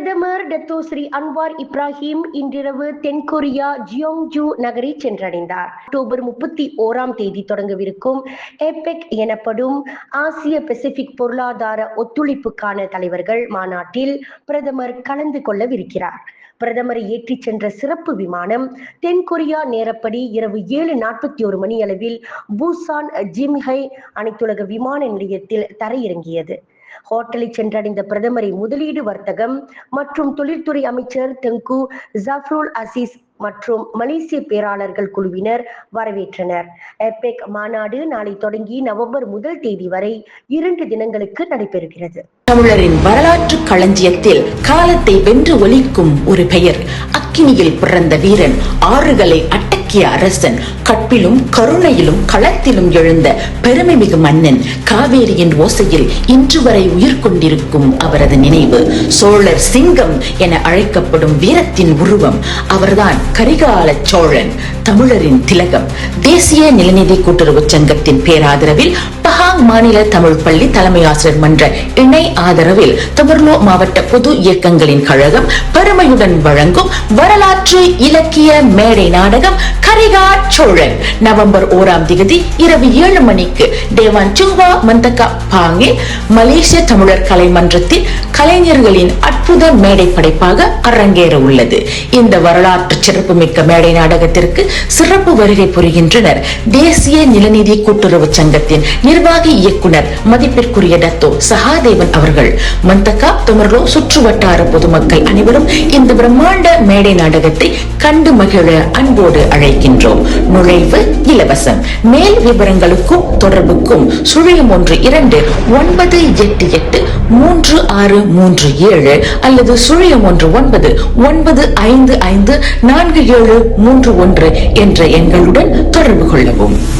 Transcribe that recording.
Sri Anwar Ibrahim இன்றிரவு தென்கொரியா ஜியோங்ஜூ நகரை சென்றடைந்தார். அக்டோபர் முப்பத்தி ஓராம் தேதி தொடங்கவிருக்கும் ஏபெக் எனப்படும் ஆசிய பசிபிக் பொருளாதார ஒத்துழைப்புக்கான தலைவர்கள் மாநாட்டில் பிரதமர் கலந்து கொள்ளவிருக்கிறார். பிரதமரை ஏற்றிச் சென்ற சிறப்பு விமானம் தென்கொரியா நேரப்படி இரவு ஏழு நாற்பத்தி ஒரு மணி அளவில் பூசான் ஜிம்ஹை அனைத்துலக விமான நிலையத்தில் தரையிறங்கியது. ஹோட்டலை சென்றடைந்த பிரதமரை முதலீடு வர்த்தகம் மற்றும் தொழில்துறை அமைச்சர் தெங்கு ஜஃப்ருல் அசீஸ் மற்றும் மலேசிய பேராளர்கள் குழுவினர் வரவேற்றனர். எபெக் மாநாடு நாளை தொடங்கி நவம்பர் முதல் தேதி வரை இரண்டு தினங்களுக்கு நடைபெறுகிறது. தமிழரின் வரலாற்று களஞ்சியத்தில் காலத்தை வென்று ஒலிக்கும் ஒரு பெயர். அக்கினியில் பிறந்த வீரன் ஆறுகளை அடக்கிய அரசன். கற்பிலும் கருணையிலும் களத்திலும் எழுந்த பெருமை மிகு மன்னன் காவேரியின் ஓசையில் இன்று வரை உயிர் கொண்டிருக்கும் அவரது நினைவு. சோழர் சிங்கம் என அழைக்கப்படும் வீரத்தின் உருவம் அவர்தான் கரிகால சோழன் தமிழரின் திலகம். தேசிய நிலநிதி கூட்டுறவு சங்கத்தின் பேராதரவில் பஹாங் மாநில தமிழ் பள்ளி தலைமை ஆசிரியர் மன்ற இணை ஆதரவில் தவர்லோ மாவட்ட பொது இயக்கங்களின் கழகம் பெருமையுடன் வழங்கும் வரலாற்று இலக்கிய மேடை நாடகம் கரிகா சோழன். நவம்பர் ஓராம் திகதி இரவு ஏழு மணிக்கு தேவான் சுங்வா மந்தகா பாங்கே மலேசிய தமிழர் கலைமன்றத்தின் கலைஞர்களின் அற்புத மேடை படைப்பாக அரங்கேற உள்ளது. இந்த வரலாற்று சிறப்புமிக்க மேடை நாடகத்திற்கு சிறப்பு வருகை புரிகின்றனர். தேசிய நிலநிதி கூட்டுறவு சங்கத்தின் நிர்வாக இயக்குனர் மதிப்பிற்குரிய டத்தோ சகாதேவன் அவர்கள். மந்தகா தொமர்லோ சுற்று வட்டார பொதுமக்கள் அனைவரும் இந்த பிரம்மாண்ட மேடை நாடகத்தை கண்டு மகிழ அன்போடு அழைக்கின்றோம். நுழைவு இலவசம். மேல் விவரங்களுக்கும் தொடர்புக்கும் சுழியம் ஒன்று இரண்டு ஒன்பது எட்டு எட்டு மூன்று ஆறு மூன்று ஏழு அல்லது சுழியம் ஒன்று ஒன்பது ஒன்பது ஐந்து ஐந்து நான்கு ஏழு மூன்று ஒன்று என்ற எண்களுடன் தொடர்பு கொள்ளவும்.